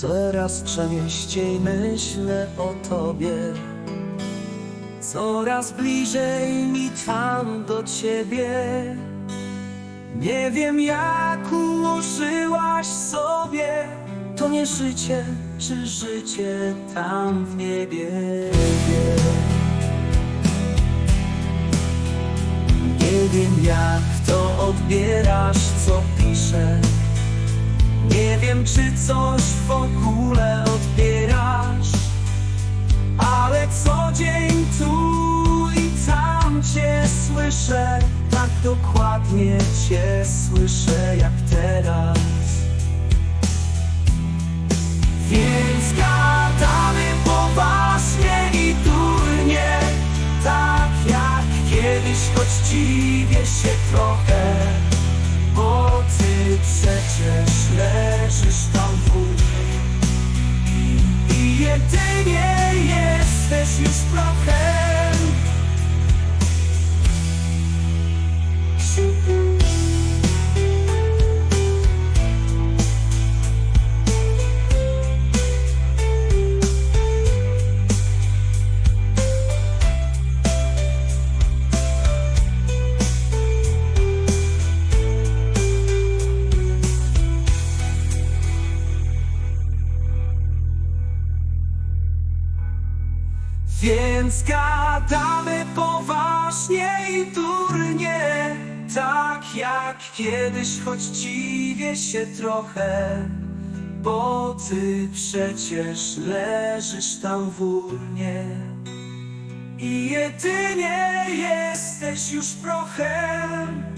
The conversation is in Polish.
Coraz częściej myślę o Tobie. Coraz bliżej mi tam do Ciebie. Nie wiem jak ułożyłaś sobie To nie życie, czy życie tam w niebie. Nie wiem jak to odbierasz, co ogóle odbierasz. Ale co dzień tu i tam Cię słyszę Tak dokładnie Cię słyszę jak teraz. Więc gadamy poważnie i durnie Tak jak kiedyś, choć dziwię się trochę Bo I jedynie jesteś już prochem Więc gadamy poważnie i durnie Tak jak kiedyś, choć dziwię się trochę. Bo ty przecież leżysz tam w urnie. I jedynie jesteś już prochem